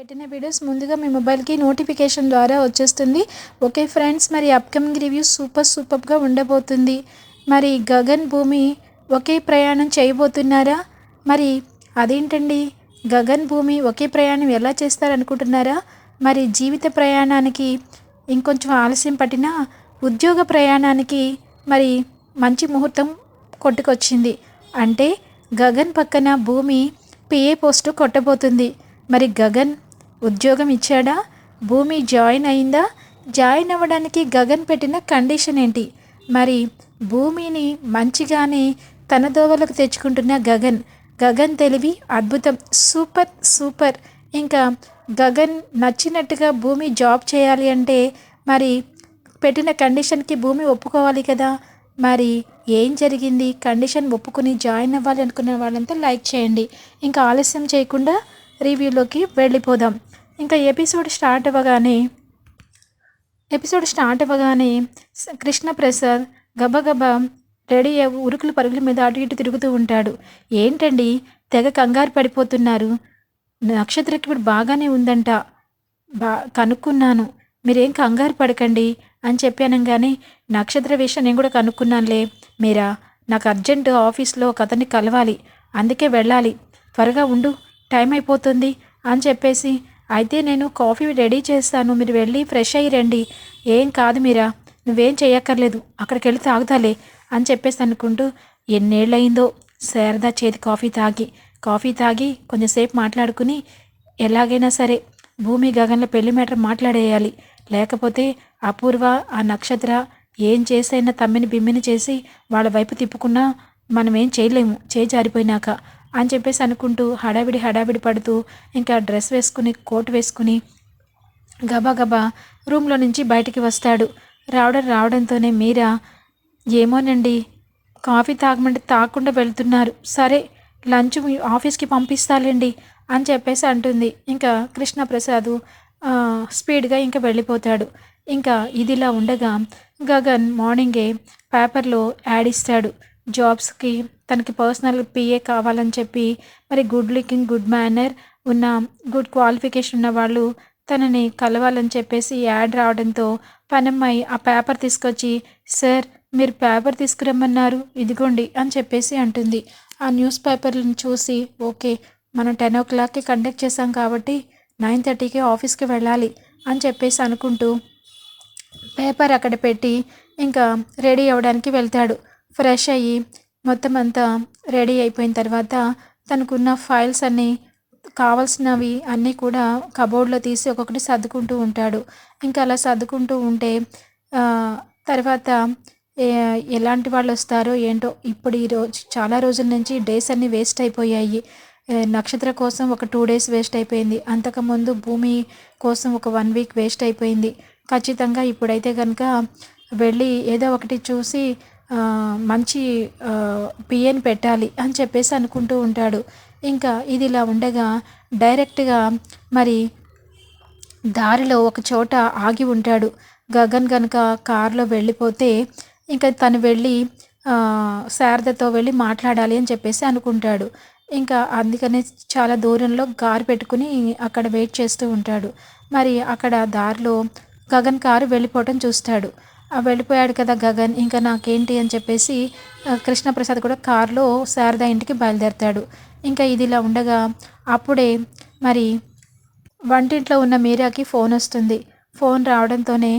పెట్టిన వీడియోస్ ముందుగా మీ మొబైల్కి నోటిఫికేషన్ ద్వారా వచ్చేస్తుంది. ఓకే ఫ్రెండ్స్ మరి అప్కమింగ్ రివ్యూస్ సూపర్ సూపర్గా ఉండబోతుంది. మరి గగన్ భూమి ఒకే ప్రయాణం చేయబోతున్నారా? మరి అదేంటండి? గగన్ భూమి ఒకే ప్రయాణం ఎలా చేస్తారనుకుంటున్నారా? మరి జీవిత ప్రయాణానికి ఇంకొంచెం ఆలస్యం పట్టినా ఉద్యోగ ప్రయాణానికి మరి మంచి ముహూర్తం కొట్టుకొచ్చింది. అంటే గగన్ పక్కన భూమి పిఏ పోస్టు కొట్టబోతుంది. మరి గగన్ ఉద్యోగం ఇచ్చాడా? భూమి జాయిన్ అయిందా? జాయిన్ అవ్వడానికి గగన్ పెట్టిన కండిషన్ ఏంటి? మరి భూమిని మంచిగానే తన దోవలకు తెచ్చుకుంటున్న గగన్ గగన్ తెలివి అద్భుతం సూపర్ సూపర్. ఇంకా గగన్ నచ్చినట్టుగా భూమి జాబ్ చేయాలి అంటే మరి పెట్టిన కండిషన్కి భూమి ఒప్పుకోవాలి కదా? మరి ఏం జరిగింది? కండిషన్ ఒప్పుకుని జాయిన్ అవ్వాలి అనుకున్న వాళ్ళంతా లైక్ చేయండి. ఇంకా ఆలస్యం చేయకుండా రివ్యూలోకి వెళ్ళిపోదాం. ఇంకా ఎపిసోడ్ స్టార్ట్ అవ్వగానే ఎపిసోడ్ స్టార్ట్ అవ్వగానే కృష్ణ కృష్ణప్రసాద్ గబగబా రెడీ అయ్యి ఉరుకులు పరుగుల మీద అటు ఇటు తిరుగుతూ ఉంటాడు. ఏంటండి? తెగ కంగారు పడిపోతున్నారు. నక్షత్రకి ఇప్పుడు బాగానే ఉందంట. బా కనుక్కున్నాను. మీరేం కంగారు పడకండి అని చెప్పానంగానే నక్షత్ర విషయం నేను కూడా కనుక్కున్నానులే. మీరా? నాకు అర్జెంటు ఆఫీస్లో ఒక అతన్ని కలవాలి. అందుకే వెళ్ళాలి. త్వరగా ఉండు. టైం అయిపోతుంది అని చెప్పేసి అయితే నేను కాఫీ రెడీ చేస్తాను. మీరు వెళ్ళి ఫ్రెష్ అయ్యి రండి. ఏం కాదు మీరా. నువ్వేం చేయక్కర్లేదు. అక్కడికి వెళ్ళి తాగుతాలే అని చెప్పేసి అనుకుంటూ ఎన్నేళ్ళయిందో శారదా చేతి కాఫీ తాగి కాఫీ తాగి కొంచెంసేపు మాట్లాడుకుని ఎలాగైనా సరే భూమి గగన్ల పెళ్ళి మ్యాటర్ మాట్లాడేయాలి. లేకపోతే అపూర్వ ఆ నక్షత్ర ఏం చేసైనా తమ్మిని బిమ్మిని చేసి వాళ్ళ వైపు తిప్పుకున్నా మనం ఏం చేయలేము. చేయి జారిపోయినాక అని చెప్పేసి అనుకుంటూ హడావిడి హడావిడి పడుతూ ఇంకా డ్రెస్ వేసుకుని కోట్ వేసుకుని గబా రూమ్లో నుంచి బయటికి వస్తాడు. రావడం రావడంతోనే మీరా? ఏమోనండి కాఫీ తాగమంటే తాగకుండా వెళ్తున్నారు. సరే లంచ్ ఆఫీస్కి పంపిస్తాలేండి అని చెప్పేసి అంటుంది. ఇంకా కృష్ణప్రసాద్ స్పీడ్గా ఇంకా వెళ్ళిపోతాడు. ఇంకా ఇదిలా ఉండగా గగన్ మార్నింగే పేపర్లో యాడ్ ఇస్తాడు. జాబ్స్కి తనకి పర్సనల్ పిఏ కావాలని చెప్పి మరి గుడ్ లుకింగ్ గుడ్ మేనర్ ఉన్న గుడ్ క్వాలిఫికేషన్ ఉన్న వాళ్ళు తనని కలవాలని చెప్పేసి యాడ్ రావడంతో పనమ్మాయి ఆ పేపర్ తీసుకొచ్చి సార్ మీరు పేపర్ తీసుకురమ్మన్నారు ఇదిగోండి అని చెప్పేసి అంటుంది. ఆ న్యూస్ పేపర్లను చూసి ఓకే మనం టెన్ ఓ క్లాక్కి కండక్ట్ చేసాం కాబట్టి నైన్ థర్టీకి ఆఫీస్కి వెళ్ళాలి అని చెప్పేసి అనుకుంటూ పేపర్ అక్కడ పెట్టి ఇంకా రెడీ అవ్వడానికి వెళ్తాడు. ఫ్రెష్ అయ్యి మొత్తం అంతా రెడీ అయిపోయిన తర్వాత తనకున్న ఫైల్స్ అన్నీ కావాల్సినవి అన్నీ కూడా కబోర్డ్లో తీసి ఒక్కొక్కటి సర్దుకుంటూ ఉంటాడు. ఇంకా అలా సర్దుకుంటూ ఉంటే తర్వాత ఎలాంటి వాళ్ళు వస్తారో ఏంటో ఇప్పుడు ఈ రోజు చాలా రోజుల నుంచి డేస్ అన్నీ వేస్ట్ అయిపోయాయి. నక్షత్ర కోసం ఒక టూ డేస్ వేస్ట్ అయిపోయింది. అంతకుముందు భూమి కోసం ఒక వన్ వీక్ వేస్ట్ అయిపోయింది. ఖచ్చితంగా ఇప్పుడైతే కనుక వెళ్ళి ఏదో ఒకటి చూసి మంచి పిఎన్ పెట్టాలి అని చెప్పేసి అనుకుంటూ ఉంటాడు. ఇంకా ఇది ఇలా ఉండగా డైరెక్ట్గా మరి దారిలో ఒక చోట ఆగి ఉంటాడు. గగన్ కనుక కారులో వెళ్ళిపోతే ఇంకా తను వెళ్ళి శారదతో వెళ్ళి మాట్లాడాలి అని చెప్పేసి అనుకుంటాడు. ఇంకా అందుకనే చాలా దూరంలో కారు పెట్టుకుని అక్కడ వెయిట్ చేస్తూ ఉంటాడు. మరి అక్కడ దారిలో గగన్ కారు వెళ్ళిపోవటం చూస్తాడు. వెళ్ళిపోయాడు కదా గగన్. ఇంకా నాకేంటి అని చెప్పేసి కృష్ణప్రసాద్ కూడా కారులో శారద ఇంటికి బయలుదేరతాడు. ఇంకా ఇది ఇలా ఉండగా అప్పుడే మరి వంటింట్లో ఉన్న మీరాకి ఫోన్ వస్తుంది. ఫోన్ రావడంతోనే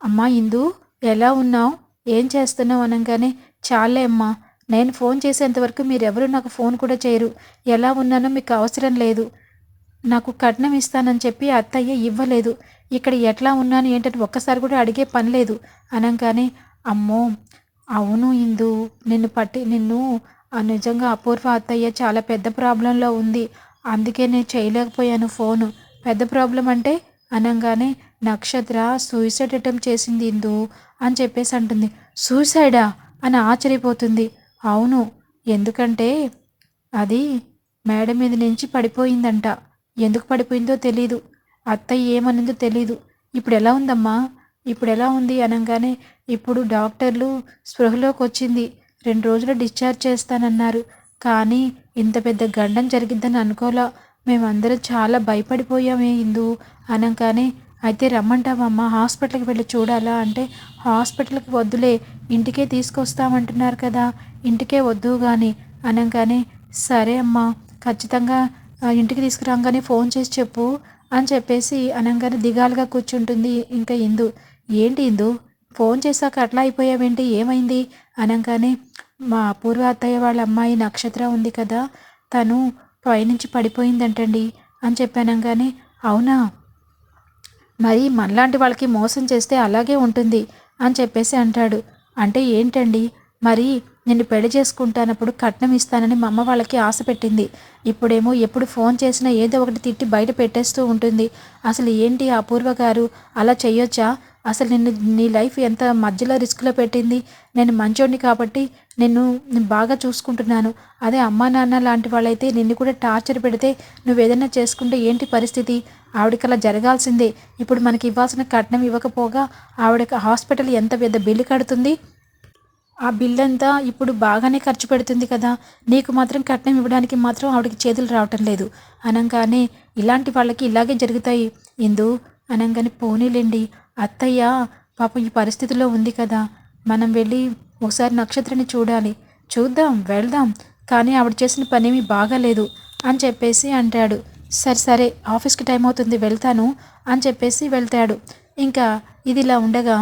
అమ్మా ఇందు ఎలా ఉన్నావు? ఏం చేస్తున్నావు? అనగానే చాలే అమ్మా నేను ఫోన్ చేసేంతవరకు మీరెవరు నాకు ఫోన్ కూడా చేయరు. ఎలా ఉన్నానో మీకు అవసరం లేదు. నాకు కట్నం ఇస్తానని చెప్పి అత్తయ్య ఇవ్వలేదు. ఇక్కడ ఎట్లా ఉన్నాను ఏంటంటే ఒక్కసారి కూడా అడిగే పని లేదు. అనగానే అమ్మో అవును ఇందు నిన్ను పట్టి నిన్ను నిజంగా అపూర్వ అత్తయ్య చాలా పెద్ద ప్రాబ్లంలో ఉంది. అందుకే నేను చేయలేకపోయాను ఫోను. పెద్ద ప్రాబ్లం అంటే? అనగానే నక్షత్ర సూసైడ్ అటెంప్ట్ చేసింది ఇందు అని చెప్పేసి అంటుంది. సూసైడా? అని ఆశ్చర్యపోతుంది. అవును ఎందుకంటే అది మేడ మీద నుంచి పడిపోయిందంట. ఎందుకు పడిపోయిందో తెలీదు. అత్తయ్య ఏమనిందో తెలీదు. ఇప్పుడు ఎలా ఉందమ్మా? ఇప్పుడు ఎలా ఉంది అనగానే ఇప్పుడు డాక్టర్లు స్పృహలోకి వచ్చింది రెండు రోజులు డిశ్చార్జ్ చేస్తానన్నారు. కానీ ఇంత పెద్ద గండం జరిగిద్దని అనుకోలా. మేమందరం చాలా భయపడిపోయామే ఇందు అనగానే అయితే రమ్మంటామమ్మా హాస్పిటల్కి వెళ్ళి చూడాలా అంటే హాస్పిటల్కి వద్దులే ఇంటికే తీసుకొస్తామంటున్నారు కదా ఇంటికే వద్దు కానీ అనగానే సరే అమ్మా ఖచ్చితంగా ఇంటికి తీసుకురాగానే ఫోన్ చేసి చెప్పు. అని చెప్పేసి అనగానే దిగాలుగా కూర్చుంటుంది. ఇంకా ఇందు ఏంటి ఇందు? ఫోన్ చేశాక అట్లా అయిపోయావేంటి? ఏమైంది? అనగానే మా అపూర్వ అత్తయ్య వాళ్ళ అమ్మాయి నక్షత్ర ఉంది కదా తను పైనుంచి పడిపోయిందంటండి అని చెప్పానంగానే అవునా? మరి మనలాంటి వాళ్ళకి మోసం చేస్తే అలాగే ఉంటుంది అని చెప్పేసి అంటాడు. అంటే ఏంటండి? మరి నిన్ను పెళ్ళి చేసుకుంటానప్పుడు కట్నం ఇస్తానని మా అమ్మ వాళ్ళకి ఆశ పెట్టింది. ఇప్పుడేమో ఎప్పుడు ఫోన్ చేసినా ఏదో ఒకటి తిట్టి బయట పెట్టేస్తూ ఉంటుంది. అసలు ఏంటి ఆ పూర్వ గారు? అలా చేయొచ్చా అసలు నిన్ను నీ లైఫ్ ఎంత మధ్యలో రిస్క్లో పెట్టింది? నేను మంచోడిని కాబట్టి నిన్ను నేను బాగా చూసుకుంటున్నాను. అదే అమ్మా నాన్న లాంటి వాళ్ళైతే నిన్ను కూడా టార్చర్ పెడితే నువ్వు ఏదైనా చేసుకుంటే ఏంటి పరిస్థితి? ఆవిడకి అలా జరగాల్సిందే. ఇప్పుడు మనకి ఇవ్వాల్సిన కట్నం ఇవ్వకపోగా ఆవిడకి హాస్పిటల్ ఎంత పెద్ద బిల్లు కడుతుంది? ఆ బిల్ అంతా ఇప్పుడు బాగానే ఖర్చు పెడుతుంది కదా. నీకు మాత్రం కట్నం ఇవ్వడానికి మాత్రం ఆవిడకి చేతులు రావటం లేదు. అనగానే ఇలాంటి వాళ్ళకి ఇలాగే జరుగుతాయి. ఇందు అనగానే పోనీలేండి. అత్తయ్య పాపం ఈ పరిస్థితిలో ఉంది కదా. మనం వెళ్ళి ఒకసారి నక్షత్రాన్ని చూడాలి. చూద్దాం వెళ్దాం. కానీ ఆవిడ చేసిన పనేమీ బాగాలేదు అని చెప్పేసి అంటాడు. సరే సరే ఆఫీస్కి టైం అవుతుంది వెళ్తాను అని చెప్పేసి వెళ్తాడు. ఇంకా ఇది ఇలా ఉండగా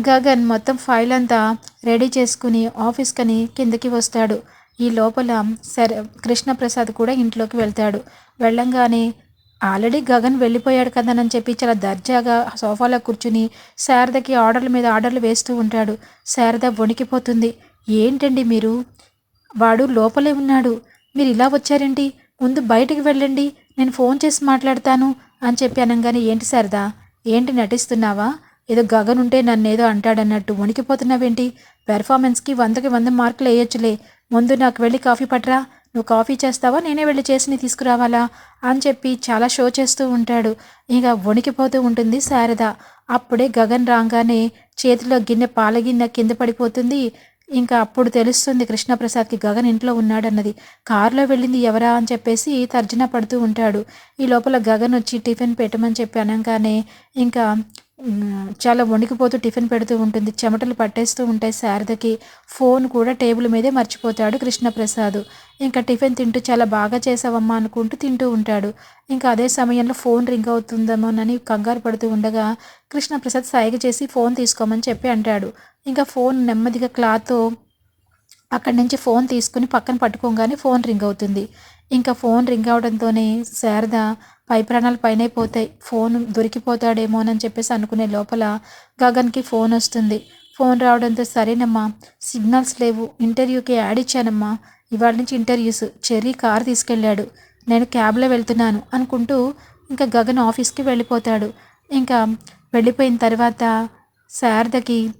గగన్ మొత్తం ఫైల్ అంతా రెడీ చేసుకుని ఆఫీస్కని కిందకి వస్తాడు. ఈ లోపల సరే కృష్ణప్రసాద్ కూడా ఇంట్లోకి వెళ్తాడు. వెళ్ళంగానే ఆల్రెడీ గగన్ వెళ్ళిపోయాడు కదనని చెప్పి చాలా దర్జాగా సోఫాలో కూర్చుని శారదకి ఆర్డర్ల మీద ఆర్డర్లు వేస్తూ ఉంటాడు. శారద వణికిపోతుంది. ఏంటండి మీరు? వాడు లోపలే ఉన్నాడు. మీరు ఇలా వచ్చారేంటి? ముందు బయటికి వెళ్ళండి. నేను ఫోన్ చేసి మాట్లాడతాను అని చెప్పి అనగానే ఏంటి శారదా? ఏంటి నటిస్తున్నావా? ఏదో గగన్ ఉంటే నన్ను ఏదో అంటాడన్నట్టు వణికిపోతున్నావేంటి? పెర్ఫార్మెన్స్కి వందకి వంద మార్కులు వేయొచ్చులే. ముందు నాకు వెళ్ళి కాఫీ పట్రా నువ్వు కాఫీ చేస్తావా? నేనే వెళ్ళి చేసి తీసుకురావాలా? అని చెప్పి చాలా షో చేస్తూ ఉంటాడు. ఇక వణికిపోతూ ఉంటుంది శారద. అప్పుడే గగన్ రాగానే చేతిలో గిన్నె పాల గిన్నె కింద పడిపోతుంది. ఇంకా అప్పుడు తెలుస్తుంది కృష్ణప్రసాద్కి గగన్ ఇంట్లో ఉన్నాడన్నది. కారులో వెళ్ళింది ఎవరా అని చెప్పేసి తర్జన పడుతూ ఉంటాడు. ఈ లోపల గగన్ వచ్చి టిఫిన్ పెట్టమని చెప్పి అనగానే ఇంకా చాలా వణికిపోతూ టిఫిన్ పెడుతూ ఉంటుంది. చెమటలు పట్టేస్తూ ఉంటాయి శారదకి. ఫోన్ కూడా టేబుల్ మీదే మర్చిపోతాడు కృష్ణప్రసాద్. ఇంకా టిఫిన్ తింటూ చాలా బాగా చేసావమ్మా అనుకుంటూ తింటూ ఉంటాడు. ఇంకా అదే సమయంలో ఫోన్ రింగ్ అవుతుందేమోనని కంగారు పడుతూ ఉండగా కృష్ణప్రసాద్ సైగ చేసి ఫోన్ తీసుకోమని చెప్పి అంటాడు. ఇంకా ఫోన్ నెమ్మదిగా క్లాత్ అక్కడి నుంచి ఫోన్ తీసుకుని పక్కన పట్టుకోగానే ఫోన్ రింగ్ అవుతుంది. ఇంకా ఫోన్ రింగ్ అవడంతోనే శారద పై ప్రాణాలు పైనే పోతాయి ఫోన్ దొరికిపోతాడేమోనని చెప్పేసి అనుకునే లోపల గగన్కి ఫోన్ వస్తుంది. ఫోన్ రావడంతో సరేనమ్మా సిగ్నల్స్ లేవు. ఇంటర్వ్యూకి యాడ్ ఇచ్చానమ్మా. ఇవాళ నుంచి ఇంటర్వ్యూస్. చెర్రీ కార్ తీసుకెళ్ళాడు. నేను క్యాబ్లో వెళ్తున్నాను అనుకుంటూ ఇంకా గగన్ ఆఫీస్కి వెళ్ళిపోతాడు. ఇంకా వెళ్ళిపోయిన తర్వాత శారదకి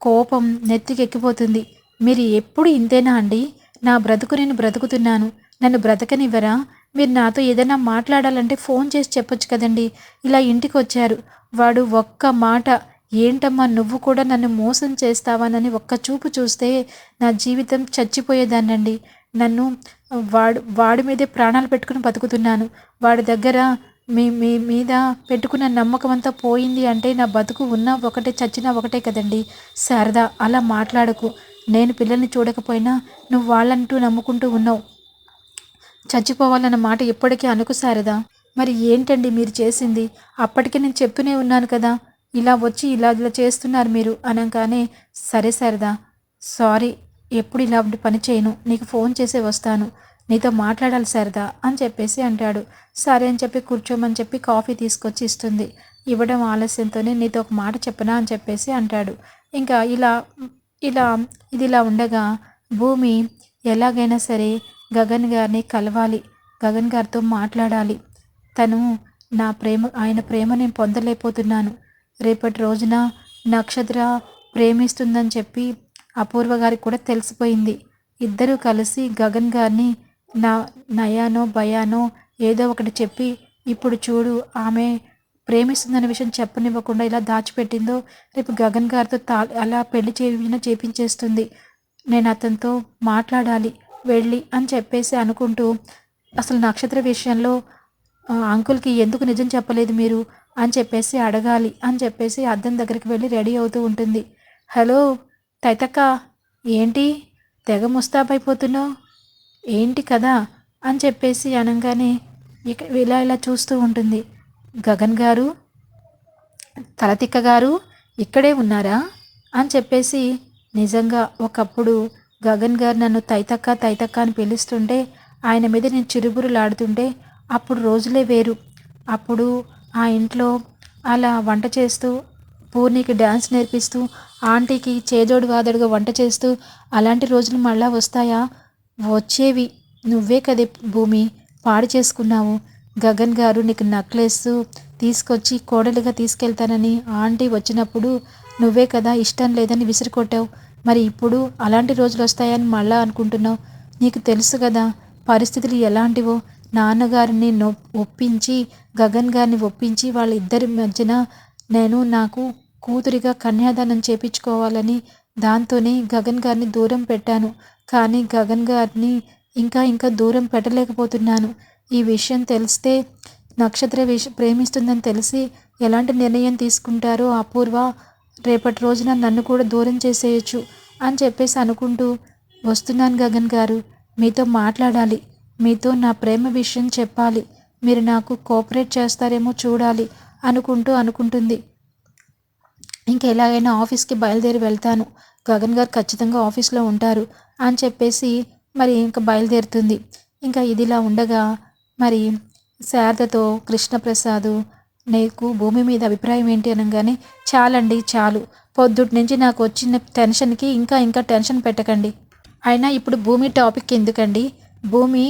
కోపం నెత్తికెక్కిపోతుంది. మీరు ఎప్పుడు ఇంతేనా అండి? నా బ్రతుకు నేను బ్రతుకుతున్నాను. నన్ను బ్రతకనివ్వరా? మీరు నాతో ఏదైనా మాట్లాడాలంటే ఫోన్ చేసి చెప్పొచ్చు కదండి. ఇలా ఇంటికి వచ్చారు వాడు ఒక్క మాట ఏంటమ్మా నువ్వు కూడా నన్ను మోసం చేస్తావానని ఒక్క చూపు చూస్తే నా జీవితం చచ్చిపోయేదాన్నండి. నన్ను వాడు వాడి మీదే ప్రాణాలు పెట్టుకుని బతుకుతున్నాను. వాడి దగ్గర మీ మీ మీద పెట్టుకున్న నమ్మకం అంతా పోయింది అంటే నా బతుకు ఉన్నా ఒకటే చచ్చినా ఒకటే కదండి. శారదా అలా మాట్లాడకు. నేను పిల్లల్ని చూడకపోయినా నువ్వు వాళ్ళంటూ నమ్ముకుంటూ ఉన్నావు. చచ్చిపోవాలన్న మాట ఇప్పటికీ అనుకు శారదా మరి ఏంటండి మీరు చేసింది? అప్పటికే నేను చెప్తూనే ఉన్నాను కదా. ఇలా వచ్చి ఇలా ఇలా చేస్తున్నారు మీరు అనగానే సరే శారదా సారీ ఎప్పుడు ఇలా పని చేయను నీకు ఫోన్ చేసే వస్తాను నీతో మాట్లాడాలి శారదా అని చెప్పేసి అంటాడు. సరే అని చెప్పి కూర్చోమని చెప్పి కాఫీ తీసుకొచ్చి ఇస్తుంది. ఇవ్వడం ఆలస్యంతోనే నీతో ఒక మాట చెప్పనా అని చెప్పేసి అంటాడు. ఇంకా ఇలా ఇలా ఇది ఇలా ఉండగా భూమి ఎలాగైనా సరే గగన్ గారిని కలవాలి. గగన్ గారితో మాట్లాడాలి. తను నా ప్రేమ ఆయన ప్రేమ నేను పొందలేకపోతున్నాను. రేపటి రోజున నక్షత్ర ప్రేమిస్తుందని చెప్పి అపూర్వ గారికి కూడా తెలిసిపోయింది. ఇద్దరూ కలిసి గగన్ గారిని నా నయానో భయానో ఏదో ఒకటి చెప్పి ఇప్పుడు చూడు ఆమె ప్రేమిస్తుందనే విషయం చెప్పనివ్వకుండా ఇలా దాచిపెట్టిందో రేపు గగన్ గారితో తా అలా పెళ్ళి చేయించిన చేపించేస్తుంది. నేను అతనితో మాట్లాడాలి. వెళ్ళి అని చెప్పేసి అనుకుంటూ అసలు నక్షత్ర విషయంలో అంకుల్కి ఎందుకు నిజం చెప్పలేదు మీరు అని చెప్పేసి అడగాలి అని చెప్పేసి అద్దం దగ్గరికి వెళ్ళి రెడీ అవుతూ ఉంటుంది. హలో తైతక్క ఏంటి? తెగ ముస్తాబైపోతున్నావు ఏంటి కదా అని చెప్పేసి అనగానే ఇక ఇలా ఇలా చూస్తూ ఉంటుంది. గగన్ గారు తలతిక్క గారు ఇక్కడే ఉన్నారా? అని చెప్పేసి నిజంగా ఒకప్పుడు గగన్ గారు నన్ను తైతక్క తైతక్క అని పిలుస్తుంటే ఆయన మీద నేను చిరుబురులాడుతుంటే అప్పుడు రోజులే వేరు. అప్పుడు ఆ ఇంట్లో అలా వంట చేస్తూ పూర్ణికి డ్యాన్స్ నేర్పిస్తూ ఆంటీకి చేదోడు వాదడుగా వంట చేస్తూ అలాంటి రోజులు మళ్ళా వస్తాయా? వచ్చేవి. నువ్వే కదే భూమి పాడు చేసుకున్నావు. గగన్ గారు నీకు నక్లెస్ తీసుకొచ్చి కోడలుగా తీసుకెళ్తానని ఆంటీ వచ్చినప్పుడు నువ్వే కదా ఇష్టం లేదని విసిరికొట్టావు. మరి ఇప్పుడు అలాంటి రోజులు వస్తాయని మళ్ళా అనుకుంటున్నావు? నీకు తెలుసు కదా పరిస్థితులు ఎలాంటివో. నాన్నగారిని నొ ఒప్పించి గగన్ గారిని ఒప్పించి వాళ్ళిద్దరి మధ్యన నేను నాకు కూతురిగా కన్యాదానం చేపించుకోవాలని దాంతోనే గగన్ గారిని దూరం పెట్టాను. కానీ గగన్ గారిని ఇంకా ఇంకా దూరం పెట్టలేకపోతున్నాను. ఈ విషయం తెలిస్తే నక్షత్ర విష ప్రేమిస్తుందని తెలిసి ఎలాంటి నిర్ణయం తీసుకుంటారో అపూర్వ రేపటి రోజున నన్ను కూడా దూరం చేసేయచ్చు అని చెప్పేసి అనుకుంటూ వస్తున్నాను గగన్ గారు. మీతో మాట్లాడాలి. మీతో నా ప్రేమ విషయం చెప్పాలి. మీరు నాకు కోఆపరేట్ చేస్తారేమో చూడాలి అనుకుంటూ అనుకుంటుంది. ఇంక ఎలాగైనా ఆఫీస్కి బయలుదేరి వెళ్తాను. గగన్ గారు ఖచ్చితంగా ఆఫీస్లో ఉంటారు అని చెప్పేసి మరి ఇంకా బయలుదేరుతుంది. ఇంకా ఇదిలా ఉండగా మరి శారదతో కృష్ణప్రసాద్ నీకు భూమి మీద అభిప్రాయం ఏంటి అనగానే చాలండి చాలు. పొద్దుటి నుంచి నాకు వచ్చిన టెన్షన్కి ఇంకా ఇంకా టెన్షన్ పెట్టకండి. అయినా ఇప్పుడు భూమి టాపిక్ ఎందుకండి? భూమి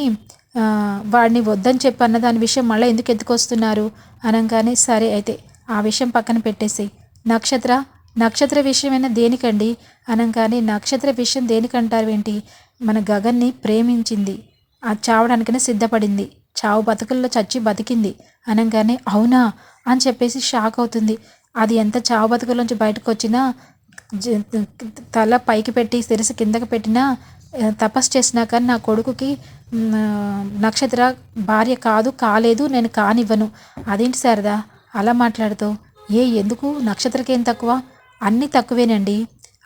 వాడిని వద్దని చెప్పి అన్న దాని విషయం మళ్ళీ ఎందుకు ఎత్తుకొస్తున్నారు అనగానే సరే అయితే ఆ విషయం పక్కన పెట్టేసి నక్షత్ర నక్షత్ర విషయమైనా దేనికండి? అనగానే నక్షత్ర విషయం దేనికంటారు ఏంటి? మన గగన్ని ప్రేమించింది. ఆ చావడానికైనా సిద్ధపడింది. చావు బతుకుల్లో చచ్చి బతికింది. అనగానే అవునా? అని చెప్పేసి షాక్ అవుతుంది. అది ఎంత చావు బతుకులోంచి బయటకు వచ్చినా తల పైకి పెట్టి శిరసు కిందకి పెట్టినా తపస్సు చేసినా కానీ నా కొడుకుకి నక్షత్ర భార్య కాదు కాలేదు నేను కానివ్వను. అదేంటి శారదా? అలా మాట్లాడుతూ ఏ ఎందుకు? నక్షత్రకేం తక్కువ? అన్నీ తక్కువేనండి.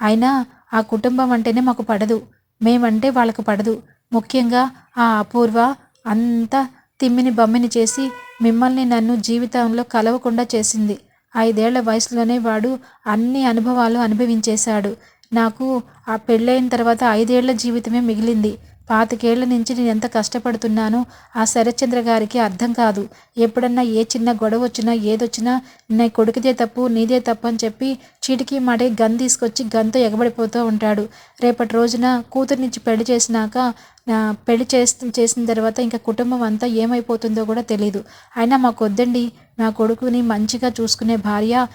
అయినా ఆ కుటుంబం అంటేనే మాకు పడదు. మేమంటే వాళ్ళకు పడదు. ముఖ్యంగా ఆ అపూర్వ అంతా తిమ్మిని బమ్మిని చేసి మిమ్మల్ని నన్ను జీవితంలో కలవకుండా చేసింది. ఐదేళ్ళ వయసులోనే వాడు అన్ని అనుభవాలు అనుభవించేశాడు. నాకు ఆ పెళ్ళైన తర్వాత ఐదేళ్ళ జీవితమే మిగిలింది. పాతికేళ్ళ నుంచి నేను ఎంత కష్టపడుతున్నానో ఆ శరత్చంద్ర గారికి అర్థం కాదు. ఎప్పుడన్నా ఏ చిన్న గొడవ వచ్చినా ఏదొచ్చినా నీ కొడుకుదే తప్పు నీదే తప్పు అని చెప్పి చీటికి మాటే గన్ తీసుకొచ్చి గన్తో ఎగబడిపోతూ ఉంటాడు. రేపటి రోజున కూతురు నుంచి పెళ్ళి చేసినాక పెళ్ళి చేసి చేసిన తర్వాత ఇంకా కుటుంబం అంతా ఏమైపోతుందో కూడా తెలియదు అయినా మాకు వద్దండి. నా కొడుకుని మంచిగా చూసుకునే భార్య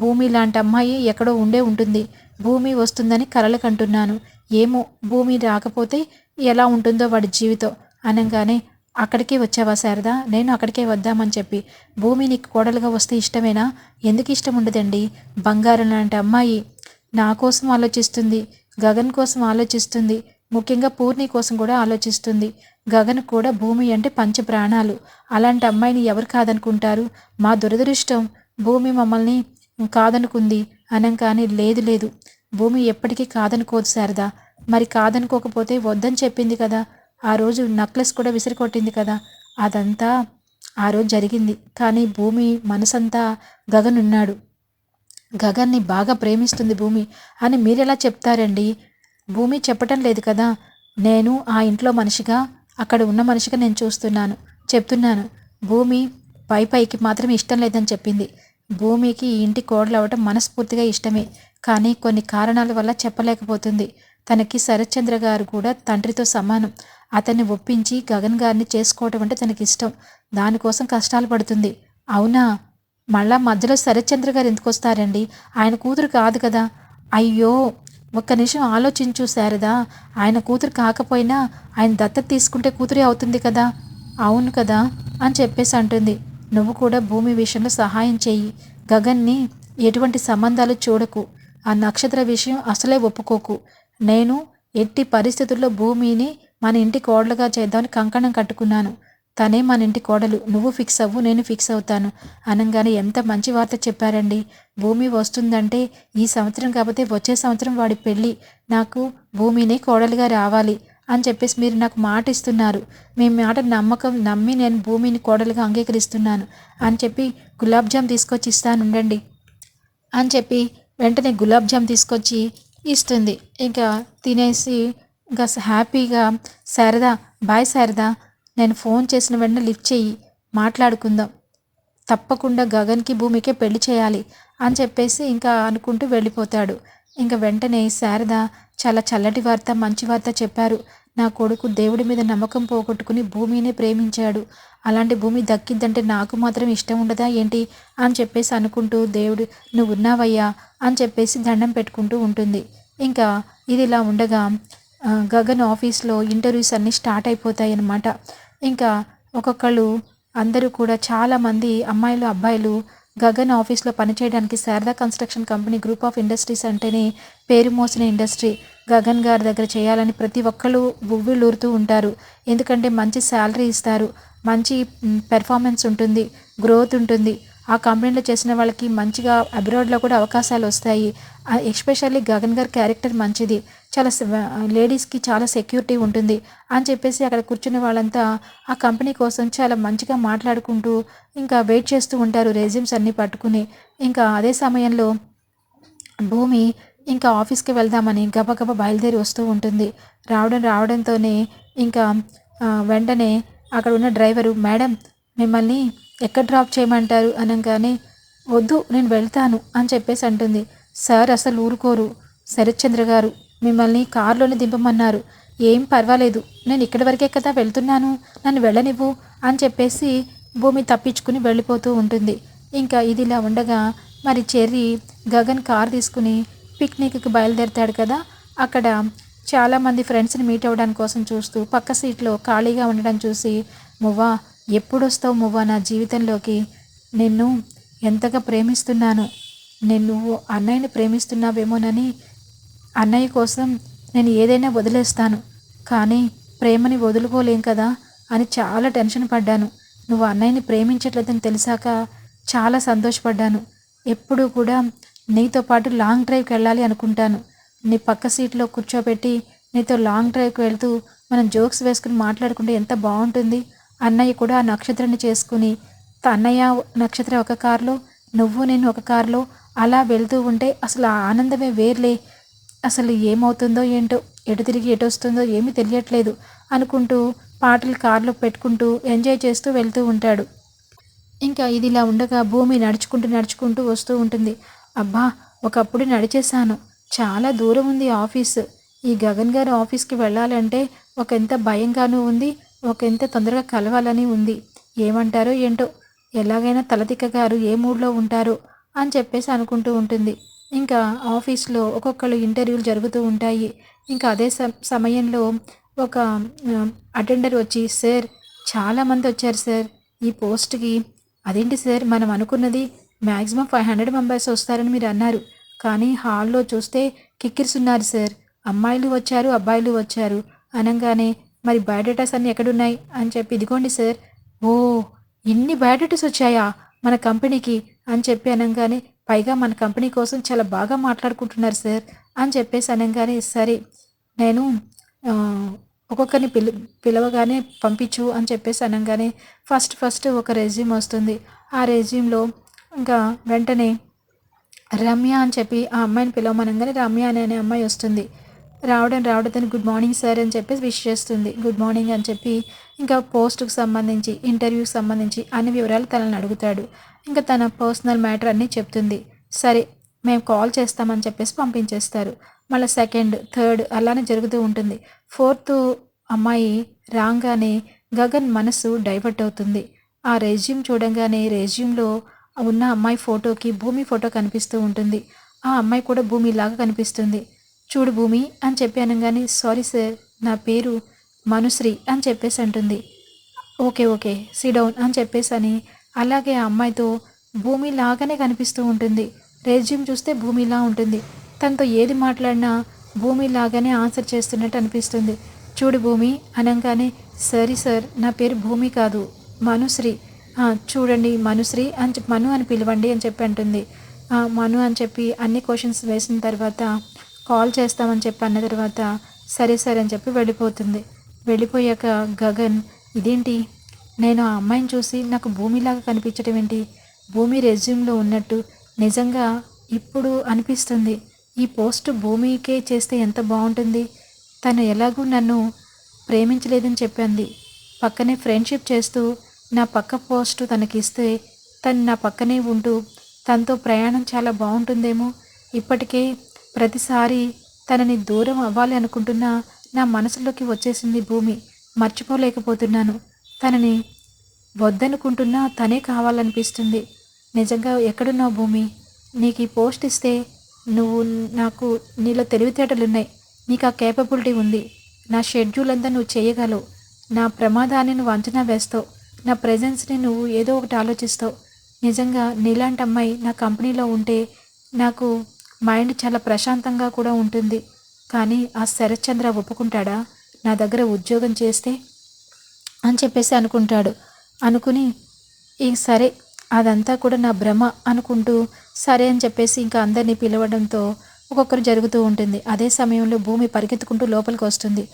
భూమి లాంటి అమ్మాయి ఎక్కడో ఉండే ఉంటుంది. భూమి వస్తుందని కలలు కంటున్నాను. ఏమో భూమి రాకపోతే ఎలా ఉంటుందో వాడి జీవితం అనగానే అక్కడికే వచ్చావా శారదా? నేను అక్కడికే వద్దామని చెప్పి. భూమి నీకు కోడలుగా వస్తే ఇష్టమేనా? ఎందుకు ఇష్టం ఉండదండి? బంగారం లాంటి అమ్మాయి నా కోసం ఆలోచిస్తుంది. గగన్ కోసం ఆలోచిస్తుంది. ముఖ్యంగా పూర్ణి కోసం కూడా ఆలోచిస్తుంది. గగన్ కూడా భూమి అంటే పంచ ప్రాణాలు. అలాంటి అమ్మాయిని ఎవరు కాదనుకుంటారు? మా దురదృష్టం భూమి మమ్మల్ని కాదనుకుంది. అనగానే లేదు లేదు. భూమి ఎప్పటికీ కాదనుకోదు శారదా. మరి కాదనుకోకపోతే వద్దని చెప్పింది కదా. ఆ రోజు నక్లెస్ కూడా విసిరికొట్టింది కదా. అదంతా ఆ రోజు జరిగింది. కానీ భూమి మనసంతా గగన్ ఉన్నాడు గగన్ని బాగా ప్రేమిస్తుంది భూమి అని మీరెలా చెప్తారండి? భూమి చెప్పటం లేదు కదా. నేను ఆ ఇంట్లో మనిషిగా అక్కడ ఉన్న మనిషిగా నేను చూస్తున్నాను చెప్తున్నాను. భూమి పై పైకి మాత్రం ఇష్టం లేదని చెప్పింది. భూమికి ఈ ఇంటి కోడలు అవ్వటం మనస్ఫూర్తిగా ఇష్టమే. కానీ కొన్ని కారణాల వల్ల చెప్పలేకపోతుంది. తనకి శరత్చంద్ర గారు కూడా తండ్రితో సమానం. అతన్ని ఒప్పించి గగన్ గారిని చేసుకోవటం అంటే తనకి ఇష్టం దానికోసం కష్టాలు పడుతుంది. అవునా? మళ్ళా మధ్యలో శరత్చంద్ర గారు ఎందుకు వస్తారండి? ఆయన కూతురు కాదు కదా. అయ్యో! ఒక్క నిమిషం ఆలోచించు శారదా. ఆయన కూతురు కాకపోయినా ఆయన దత్తత తీసుకుంటే కూతురే అవుతుంది కదా. అవును కదా అని చెప్పేసి అంటుంది. నువ్వు కూడా భూమి విషయంలో సహాయం చేయి గగన్ని ఎటువంటి సంబంధాలు చూడకు. ఆ నక్షత్ర విషయం అసలే ఒప్పుకోకు. నేను ఎట్టి పరిస్థితుల్లో భూమిని మన ఇంటి కోడలుగా చేద్దామని కంకణం కట్టుకున్నాను. తనే మన ఇంటి కోడలు. నువ్వు ఫిక్స్ అవ్వు నేను ఫిక్స్ అవుతాను. అనగానే ఎంత మంచి వార్త చెప్పారండి. భూమి వస్తుందంటే ఈ సంవత్సరం కాకపోతే వచ్చే సంవత్సరం వాడి పెళ్ళి. నాకు భూమిని కోడలుగా రావాలి అని చెప్పేసి మీరు నాకు మాట ఇస్తున్నారు. మీ మాట నమ్మకం నమ్మి నేను భూమిని కోడలుగా అంగీకరిస్తున్నాను అని చెప్పి గులాబ్ జామ్ తీసుకొచ్చి ఇస్తాను ఉండండి అని చెప్పి వెంటనే గులాబ్ జామ్ తీసుకొచ్చి ఇస్తుంది. ఇంకా తినేసి ఇంకా హ్యాపీగా శారదా బాయ్ శారదా నేను ఫోన్ చేసిన వెంటనే లిఫ్ట్ చెయ్యి మాట్లాడుకుందాం. తప్పకుండా గగన్కి భూమికే పెళ్ళి చేయాలి అని చెప్పేసి ఇంకా అనుకుంటూ వెళ్ళిపోతాడు. ఇంకా వెంటనే శారద చాలా చల్లటి వార్త మంచి వార్త చెప్పారు. నా కొడుకు దేవుడి మీద నమ్మకం పోగొట్టుకుని భూమినే ప్రేమించాడు. అలాంటి భూమి దక్కిద్దంటే నాకు మాత్రం ఇష్టం ఉండదా ఏంటి? అని చెప్పేసి అనుకుంటూ దేవుడు నువ్వు ఉన్నావయ్యా అని చెప్పేసి దండం పెట్టుకుంటూ ఉంటుంది. ఇంకా ఇది ఇలా ఉండగా గగన్ ఆఫీస్లో ఇంటర్వ్యూస్ అన్నీ స్టార్ట్ అయిపోతాయి అన్నమాట ఇంకా ఒక్కొక్కళ్ళు అందరూ కూడా చాలామంది అమ్మాయిలు అబ్బాయిలు గగన్ ఆఫీస్లో పనిచేయడానికి Sharada construction company group of industries అంటేనే పేరు మోసిన ఇండస్ట్రీ. గగన్ గారి దగ్గర చేయాలని ప్రతి ఒక్కళ్ళు ఉవ్విళ్ళూరుతూ ఉంటారు. ఎందుకంటే మంచి శాలరీ ఇస్తారు. మంచి పెర్ఫార్మెన్స్ ఉంటుంది. గ్రోత్ ఉంటుంది. ఆ కంపెనీలో చేసిన వాళ్ళకి మంచిగా అబ్రాడ్లో కూడా అవకాశాలు వస్తాయి. ఎస్పెషల్లీ గగన్ గారి క్యారెక్టర్ మంచిది. చాలా లేడీస్కి చాలా సెక్యూరిటీ ఉంటుంది. అని చెప్పేసి అక్కడ కూర్చున్న వాళ్ళంతా ఆ కంపెనీ కోసం చాలా మంచిగా మాట్లాడుకుంటూ ఇంకా వెయిట్ చేస్తూ ఉంటారు రెజ్యూమ్స్ అన్నీ పట్టుకుని. ఇంకా అదే సమయంలో భూమి ఇంకా ఆఫీస్కి వెళ్దామని గబగబ బయలుదేరి వస్తూ ఉంటుంది. రావడం రావడంతోనే ఇంకా వెంటనే అక్కడ ఉన్న డ్రైవరు మేడం మిమ్మల్ని ఎక్కడ డ్రాప్ చేయమంటారు అనగానే వద్దు నేను వెళ్తాను అని చెప్పేసి అంటుంది. సార్ అసలు ఊరుకోరు. శరత్చంద్ర గారు మిమ్మల్ని కారులోనే దింపమన్నారు. ఏం పర్వాలేదు. నేను ఇక్కడి వరకే కదా వెళ్తున్నాను. నన్ను వెళ్ళనివ్వు అని చెప్పేసి భూమి తప్పించుకుని వెళ్ళిపోతూ ఉంటుంది. ఇంకా ఇదిలా ఉండగా మరి చెర్రీ గగన్ కార్ తీసుకుని పిక్నిక్కి బయలుదేరుతాడు కదా. అక్కడ చాలామంది ఫ్రెండ్స్ని మీట్ అవ్వడానికి కోసం చూస్తూ పక్క సీట్లో ఖాళీగా ఉండడం చూసి మువ్వా ఎప్పుడు వస్తావు మువ్వా నా జీవితంలోకి? నిన్ను ఎంతగా ప్రేమిస్తున్నాను? నేను నువ్వు అన్నయ్యని ప్రేమిస్తున్నావేమోనని అన్నయ్య కోసం నేను ఏదైనా వదిలేస్తాను. కానీ ప్రేమని వదులుకోలేం కదా అని చాలా టెన్షన్ పడ్డాను. నువ్వు అన్నయ్యని ప్రేమించట్లేదని తెలిసాక చాలా సంతోషపడ్డాను. ఎప్పుడూ కూడా నీతో పాటు లాంగ్ డ్రైవ్కి వెళ్ళాలి అనుకుంటాను. నీ పక్క సీట్లో కూర్చోబెట్టి నీతో లాంగ్ డ్రైవ్కి వెళ్తూ మనం జోక్స్ వేసుకుని మాట్లాడుకుంటే ఎంత బాగుంటుంది? అన్నయ్య కూడా ఆ నక్షత్రాన్ని చేసుకుని అన్నయ్య నక్షత్రం ఒక కారులో నువ్వు నేను ఒక కారులో అలా వెళ్తూ ఉంటే అసలు ఆ ఆనందమే వేర్లే. అసలు ఏమవుతుందో ఏంటో ఎటు తిరిగి ఎటు వస్తుందో ఏమీ తెలియట్లేదు అనుకుంటూ పాటలు కారులో పెట్టుకుంటూ ఎంజాయ్ చేస్తూ వెళ్తూ ఉంటాడు. ఇంకా ఇది ఇలా ఉండగా భూమి నడుచుకుంటూ నడుచుకుంటూ వస్తూ ఉంటుంది. అబ్బా ఒకప్పుడు నడిచేశాను. చాలా దూరం ఉంది ఆఫీస్. ఈ గగన్ గారి ఆఫీస్కి వెళ్ళాలంటే ఒక ఎంత భయంగానూ ఉంది. ఎంత తొందరగా కలవాలని ఉంది. ఏమంటారో ఏంటో? ఎలాగైనా తలతిక్క గారు ఏ మూడ్లో ఉంటారో? అని చెప్పేసి అనుకుంటూ ఉంటుంది. ఇంకా ఆఫీస్లో ఒక్కొక్కళ్ళు ఇంటర్వ్యూలు జరుగుతూ ఉంటాయి. ఇంకా అదే సమయంలో ఒక అటెండర్ వచ్చి సార్ చాలామంది వచ్చారు సార్. ఈ పోస్ట్కి అదేంటి సార్? మనం అనుకున్నది మ్యాక్సిమం ఫైవ్ హండ్రెడ్ మెంబర్స్ వస్తారని మీరు అన్నారు. కానీ హాల్లో చూస్తే కిక్కిర్స్ ఉన్నారు సార్. అమ్మాయిలు వచ్చారు అబ్బాయిలు వచ్చారు. అనగానే మరి బయోడేటాస్ అన్నీ ఎక్కడున్నాయి? అని చెప్పి ఇదిగోండి సార్. ఓ ఇన్ని బయోడేటాస్ వచ్చాయా మన కంపెనీకి? అని చెప్పి అనగానే పైగా మన కంపెనీ కోసం చాలా బాగా మాట్లాడుకుంటున్నారు సార్. అని చెప్పేసి అనగానే సరే నేను ఒక్కొక్కరిని పిలు పిలవగానే పంపించు అని చెప్పేసి అనగానే ఫస్ట్ ఫస్ట్ ఒక రెజ్యూమ్ వస్తుంది. ఆ రెజ్యూమ్లో ఇంకా వెంటనే రమ్య అని చెప్పి ఆ అమ్మాయిని పిలవమనగానే రమ్య అనే అనే అమ్మాయి వస్తుంది. రావడం రావడం గుడ్ మార్నింగ్ సార్ అని చెప్పి విష్ చేస్తుంది. గుడ్ మార్నింగ్ అని చెప్పి ఇంకా పోస్ట్కు సంబంధించి ఇంటర్వ్యూకి సంబంధించి అన్ని వివరాలు తనని అడుగుతాడు. ఇంకా తన పర్సనల్ మ్యాటర్ అన్నీ చెప్తుంది. సరే మేము కాల్ చేస్తామని చెప్పేసి పంపించేస్తారు. మళ్ళీ సెకండ్ థర్డ్ అలానే జరుగుతూ ఉంటుంది. ఫోర్త్ అమ్మాయి రాగానే గగన్ మనసు డైవర్ట్ అవుతుంది. ఆ రెజ్యూమ్ చూడంగానే రెజ్యూమ్లో ఉన్న అమ్మాయి ఫోటోకి భూమి ఫోటో కనిపిస్తూ ఉంటుంది. ఆ అమ్మాయి కూడా భూమిలాగా కనిపిస్తుంది. చూడు భూమి అని చెప్పి అనగానే సారీ సార్ నా పేరు మనుశ్రీ అని చెప్పేసి అంటుంది. ఓకే ఓకే సిడౌన్ అని చెప్పేసి అని అలాగే ఆ అమ్మాయితో భూమి లాగానే కనిపిస్తూ ఉంటుంది. రెజ్యూమ్ చూస్తే భూమిలా ఉంటుంది. తనతో ఏది మాట్లాడినా భూమి లాగానే ఆన్సర్ చేస్తున్నట్టు అనిపిస్తుంది. చూడు భూమి అనగానే సరే సార్ నా పేరు భూమి కాదు మనుశ్రీ. చూడండి మనుశ్రీ అని మను అని పిలవండి అని చెప్పి అంటుంది. మను అని చెప్పి అన్ని క్వశ్చన్స్ వేసిన తర్వాత కాల్ చేస్తామని చెప్పి అన్న తర్వాత సరే సరే అని చెప్పి వెళ్ళిపోతుంది. వెళ్ళిపోయాక గగన్ ఇదేంటి? నేను ఆ అమ్మాయిని చూసి నాకు భూమిలాగా కనిపించడం ఏంటి? భూమి రెజ్యూమ్లో ఉన్నట్టు నిజంగా ఇప్పుడు అనిపిస్తుంది. ఈ పోస్ట్ భూమికే చేస్తే ఎంత బాగుంటుంది? తను ఎలాగూ నన్ను ప్రేమించలేదని చెప్పింది. పక్కనే ఫ్రెండ్షిప్ చేస్తూ నా పక్క పోస్ట్ తనకిస్తే తను నా పక్కనే ఉంటూ తనతో ప్రయాణం చాలా బాగుంటుందేమో? ఇప్పటికే ప్రతిసారి తనని దూరం అవ్వాలి అనుకుంటున్నా నా మనసులోకి వచ్చేసింది భూమి. మర్చిపోలేకపోతున్నాను. తనని వద్దనుకుంటున్నా తనే కావాలనిపిస్తుంది. నిజంగా ఎక్కడున్నావు భూమి? నీకు ఈ పోస్ట్ ఇస్తే నువ్వు నాకు నీలో తెలివితేటలున్నాయి. నీకు ఆ కేపబిలిటీ ఉంది. నా షెడ్యూల్ అంతా నువ్వు చేయగలవు. నా ప్రమాదాన్ని నువ్వు అంచనా వేస్తావు. నా ప్రజెన్స్ని నువ్వు ఏదో ఒకటి ఆలోచిస్తావు. నిజంగా నీలాంటి అమ్మాయి నా కంపెనీలో ఉంటే నాకు మైండ్ చాలా ప్రశాంతంగా కూడా ఉంటుంది. కానీ ఆ శరత్చంద్ర ఒప్పుకుంటాడా? నా దగ్గర ఉద్యోగం చేస్తే? అని చెప్పేసి అనుకుంటాడు. అనుకుని ఈ సరే అదంతా కూడా నా భ్రమ అనుకుంటూ సరే అని చెప్పేసి ఇంకా అందరినీ పిలవడంతో ఒక్కొక్కరు జరుగుతూ ఉంటుంది. అదే సమయంలో భూమి పరిగెత్తుకుంటూ లోపలికి వస్తుంది.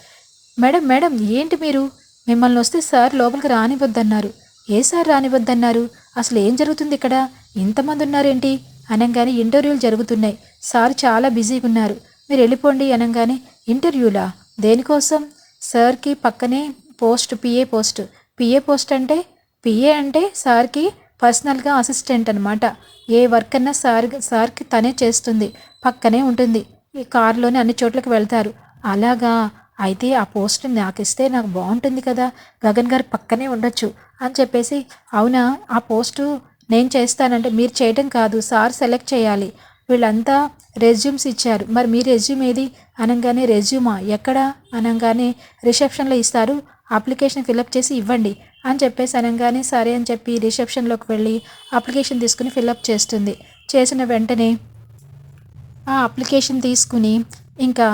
మేడం మేడం ఏంటి మీరు? మిమ్మల్ని వస్తే సార్ లోపలికి రానివద్దన్నారు ఏ సార్ రానివద్దన్నారు అసలు ఏం జరుగుతుంది ఇక్కడ? ఇంతమంది ఉన్నారేంటి? అనగానే ఇంటర్వ్యూలు జరుగుతున్నాయి. సార్ చాలా బిజీగా ఉన్నారు మీరు వెళ్ళిపోండి అనగానే ఇంటర్వ్యూలా? దేనికోసం? సార్కి పక్కనే post PA post. PA post అంటే? పిఏ అంటే సార్కి పర్సనల్గా అసిస్టెంట్ అనమాట ఏ వర్క్ అన్నా సార్ సార్కి తనే చేస్తుంది. పక్కనే ఉంటుంది. ఈ కారులోనే అన్ని చోట్లకి వెళ్తారు. అలాగా? అయితే ఆ పోస్ట్ నాకు ఇస్తే నాకు బాగుంటుంది కదా. గగన్ గారు పక్కనే ఉండొచ్చు. అని చెప్పేసి అవునా? ఆ పోస్టు నేను చేస్తానంటే మీరు చేయటం కాదు. సార్ సెలెక్ట్ చేయాలి. వీళ్ళంతా రెజ్యూమ్స్ ఇచ్చారు. మరి మీ రెజ్యూమ్ ఏది? అనగానే రెజ్యూమా? ఎక్కడ? అనగానే రిసెప్షన్లో ఇస్తారు. అప్లికేషన్ ఫిలప్ చేసి ఇవ్వండి అని చెప్పేసి అనగానే సరే అని చెప్పి రిసెప్షన్లోకి వెళ్ళి అప్లికేషన్ తీసుకుని ఫిలప్ చేస్తుంది. చేసిన వెంటనే ఆ అప్లికేషన్ తీసుకుని ఇంకా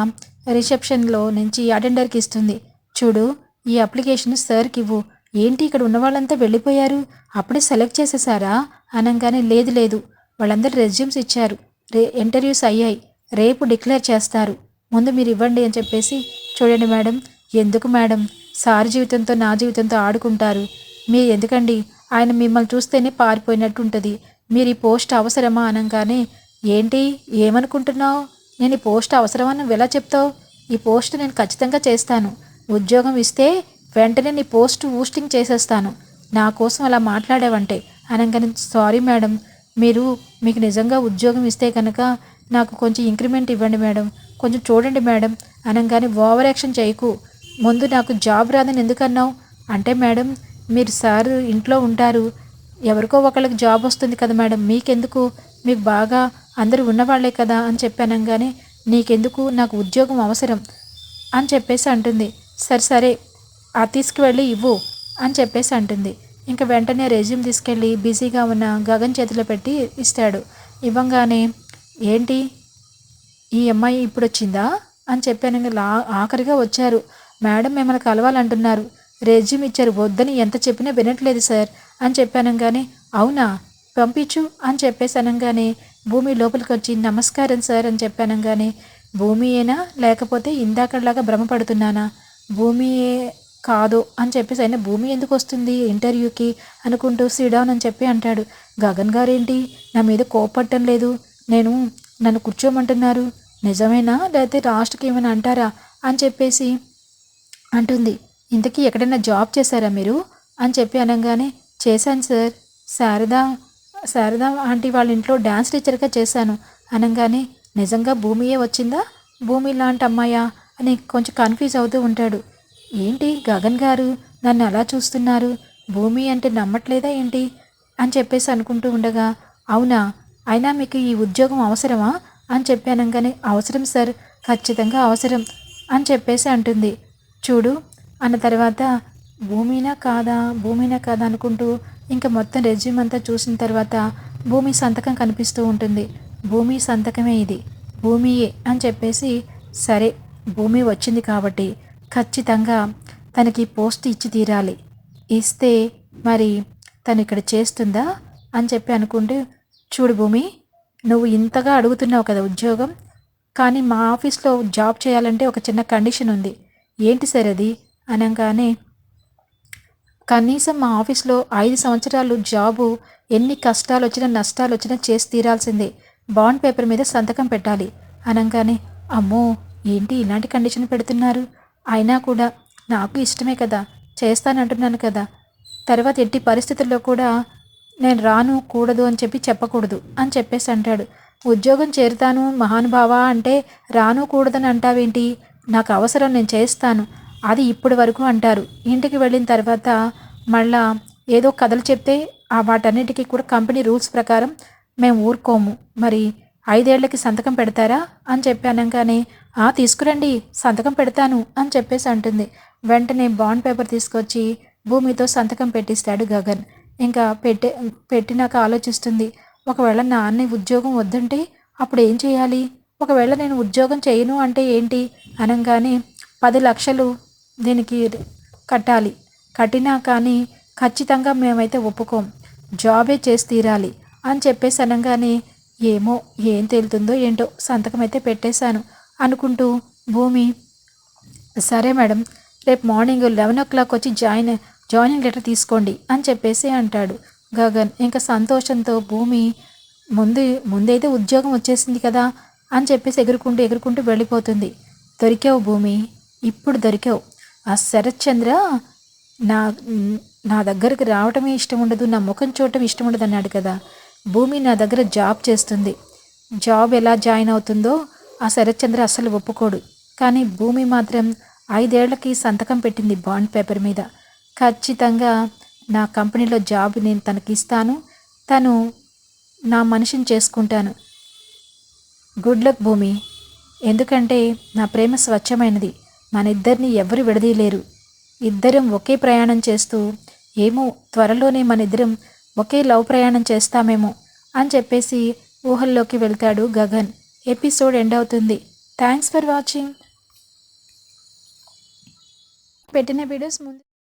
రిసెప్షన్లో నుంచి అటెండర్కి ఇస్తుంది. చూడు ఈ అప్లికేషన్ సార్కి ఇవ్వు. ఏంటి ఇక్కడ ఉన్న వాళ్ళంతా వెళ్ళిపోయారు? అప్పుడే సెలెక్ట్ చేసేసారా? అనగానే లేదు లేదు. వాళ్ళందరూ రెజ్యూమ్స్ ఇచ్చారు. రే ఇంటర్వ్యూస్ అయ్యాయి. రేపు డిక్లేర్ చేస్తారు. ముందు మీరు ఇవ్వండి అని చెప్పేసి చూడండి మేడం ఎందుకు మేడం? సార్ జీవితంతో నా జీవితంతో ఆడుకుంటారు. మీరు ఎందుకండి? ఆయన మిమ్మల్ని చూస్తేనే పారిపోయినట్టు ఉంటుంది. మీరు ఈ పోస్ట్ అవసరమా అనగానే ఏంటి? ఏమనుకుంటున్నావు? నేను ఈ పోస్ట్ అవసరమని నువ్వు ఎలా చెప్తావు? ఈ పోస్ట్ నేను ఖచ్చితంగా చేస్తాను. ఉద్యోగం ఇస్తే వెంటనే నీ పోస్ట్ ఊస్టింగ్ చేసేస్తాను. నా కోసం అలా మాట్లాడావంటే. అనగానే సారీ మేడం మీరు మీకు నిజంగా ఉద్యోగం ఇస్తే కనుక నాకు కొంచెం ఇంక్రిమెంట్ ఇవ్వండి మేడం. కొంచెం చూడండి మేడం. అనగానే ఓవర్ యాక్షన్ చేయకు. ముందు నాకు జాబ్ రాదని ఎందుకు అన్నావు అంటే మేడం మీరు సార్ ఇంట్లో ఉంటారు. ఎవరికో ఒకళ్ళకి జాబ్ వస్తుంది కదా మేడం. మీకెందుకు? మీకు బాగా అందరూ ఉన్నవాళ్ళే కదా అని చెప్పి అనగానే నీకెందుకు? నాకు ఉద్యోగం అవసరం అని చెప్పేసి అంటుంది. సరే సరే ఆ తీసుకువెళ్ళి ఇవ్వు అని చెప్పేసి అంటుంది. ఇంకా వెంటనే రెజ్యూమ్ తీసుకెళ్ళి బిజీగా ఉన్న గగన్ చేతిలో పెట్టి ఇస్తాడు. ఇవ్వంగానే ఏంటి? ఈ అమ్మాయి ఇప్పుడు వచ్చిందా అని చెప్పాను. లా ఆఖరిగా వచ్చారు. మేడం మిమ్మల్ని కలవాలంటున్నారు. రెజ్యూమ్ ఇచ్చారు. వద్దని ఎంత చెప్పినా వినట్లేదు సార్. అని చెప్పాను కానీ అవునా? పంపించు. అని చెప్పేసి అనగానే భూమి లోపలికి వచ్చి నమస్కారం సార్ అని చెప్పాను కానీ భూమియేనా లేకపోతే ఇందాకలాగా భ్రమపడుతున్నానా భూమియే కాదు అని చెప్పేసి అయినా భూమి ఎందుకు వస్తుంది ఇంటర్వ్యూకి అనుకుంటూ సిడౌన్ అని చెప్పి అంటాడు. గగన్ గారేంటి? నా మీద కోపట్టం లేదు. నేను నన్ను కూర్చోమంటున్నారు. నిజమేనా? లేకపోతే రాష్ట్రకి ఏమైనా అంటారా? అని చెప్పేసి అంటుంది. ఇంతకీ ఎక్కడైనా జాబ్ చేశారా మీరు? అని చెప్పి అనగానే చేశాను సార్. శారదా శారదా ఆంటీ వాళ్ళ ఇంట్లో డ్యాన్స్ టీచర్గా చేశాను. అనగానే నిజంగా భూమియే వచ్చిందా? భూమి లాంటి అమ్మాయా? అని కొంచెం కన్ఫ్యూజ్ అవుతూ ఉంటాడు. ఏంటి గగన్ గారు? నన్ను అలా చూస్తున్నారు. భూమి అంటే నమ్మట్లేదా ఏంటి? అని చెప్పేసి అనుకుంటూ ఉండగా అవునా అయినా మీకు ఈ ఉద్యోగం అవసరమా? అని చెప్పానంగానే అవసరం సార్ ఖచ్చితంగా అవసరం అని చెప్పేసి అంటుంది. చూడు అన్న తర్వాత భూమినా కాదా భూమినా కాదా అనుకుంటూ ఇంకా మొత్తం రెజ్యూమ్ అంతా చూసిన తర్వాత భూమి సంతకం కనిపిస్తూ ఉంటుంది. భూమి సంతకమే ఇది. భూమియే అని చెప్పేసి సరే భూమి వచ్చింది కాబట్టి ఖచ్చితంగా తనకి పోస్ట్ ఇచ్చి తీరాలి. ఇస్తే మరి తను ఇక్కడ చేస్తుందా అని చెప్పి అనుకుంటే చూడు భూమి నువ్వు ఇంతగా అడుగుతున్నావు కదా ఉద్యోగం కానీ మా ఆఫీస్లో జాబ్ చేయాలంటే ఒక చిన్న కండిషన్ ఉంది. ఏంటి సార్ అది? అనగానే కనీసం మా ఆఫీస్లో ఐదు సంవత్సరాలు జాబు ఎన్ని కష్టాలు వచ్చినా నష్టాలు వచ్చినా చేసి తీరాల్సిందే. బాండ్ పేపర్ మీద సంతకం పెట్టాలి. అనగానే అమ్మో ఏంటి ఇలాంటి కండిషన్ పెడుతున్నారు? అయినా కూడా నాకు ఇష్టమే కదా. చేస్తానంటున్నాను కదా. తర్వాత ఎట్టి పరిస్థితుల్లో కూడా నేను రాను కూడదు అని చెప్పి చెప్పకూడదు అని చెప్పేసి అంటాడు. ఉద్యోగం చేరుతాను మహానుభావ అంటే రాను కూడదని అంటావేంటి? నాకు అవసరం నేను చేస్తాను. అది ఇప్పటి వరకు అంటారు. ఇంటికి వెళ్ళిన తర్వాత మళ్ళా ఏదో కథలు చెప్తే ఆ వాటన్నిటికీ కూడా కంపెనీ రూల్స్ ప్రకారం మేము ఊరుకోము. మరి ఐదేళ్ళకి సంతకం పెడతారా? అని చెప్పి అనగానే ఆ తీసుకురండి సంతకం పెడతాను అని చెప్పేసి అంటుంది. వెంటనే బాండ్ పేపర్ తీసుకొచ్చి భూమితో సంతకం పెట్టిస్తాడు గగన్. ఇంకా పెట్టే పెట్టినాక ఆలోచిస్తుంది ఒకవేళ నాన్న ఉద్యోగం వద్దంటే అప్పుడు ఏం చేయాలి? ఒకవేళ నేను ఉద్యోగం చేయను అంటే ఏంటి? అనగానే పది లక్షలు దీనికి కట్టాలి. కట్టినా కానీ ఖచ్చితంగా మేమైతే ఒప్పుకోం. జాబే చేసి తీరాలి అని చెప్పేసి అనగానే ఏమో ఏం తేలుతుందో ఏంటో సంతకం అయితే పెట్టేశాను అనుకుంటూ భూమి. సరే మేడం రేపు మార్నింగ్ లెవెన్ ఓ క్లాక్ వచ్చి జాయిన్ జాయినింగ్ లెటర్ తీసుకోండి అని చెప్పేసి అంటాడు గగన్. ఇంకా సంతోషంతో భూమి ముందు ముందైతే ఉద్యోగం వచ్చేసింది కదా అని చెప్పేసి ఎగురుకుంటూ ఎగురుకుంటూ వెళ్ళిపోతుంది. దొరికావు భూమి ఇప్పుడు దొరికావు. ఆ శరత్ చంద్ర నా నా దగ్గరికి రావటమే ఇష్టం ఉండదు నా ముఖం చూడటం ఇష్టం ఉండదు అన్నాడు కదా. భూమి నా దగ్గర జాబ్ చేస్తుంది. జాబ్ ఎలా జాయిన్ అవుతుందో ఆ శరత్చంద్ర అస్సలు ఒప్పుకోడు. కానీ భూమి మాత్రం ఐదేళ్ళకి సంతకం పెట్టింది బాండ్ పేపర్ మీద. ఖచ్చితంగా నా కంపెనీలో జాబ్ నేను తనకి ఇస్తాను తను నా మనిషిని చేసుకుంటాను. గుడ్ లక్ భూమి. ఎందుకంటే నా ప్రేమ స్వచ్ఛమైనది. మన ఇద్దరిని ఎవరు విడదీయలేరు. ఇద్దరం ఒకే ప్రయాణం చేస్తూ ఏమో త్వరలోనే మన ఇద్దరం ఒకే లవ్ ప్రయాణం చేస్తామేమో అని చెప్పేసి ఊహల్లోకి వెళ్తాడు గగన్. ఎపిసోడ్ ఎండ్ అవుతుంది. Thanks for watching. పెట్టిన వీడియోస్ ముందు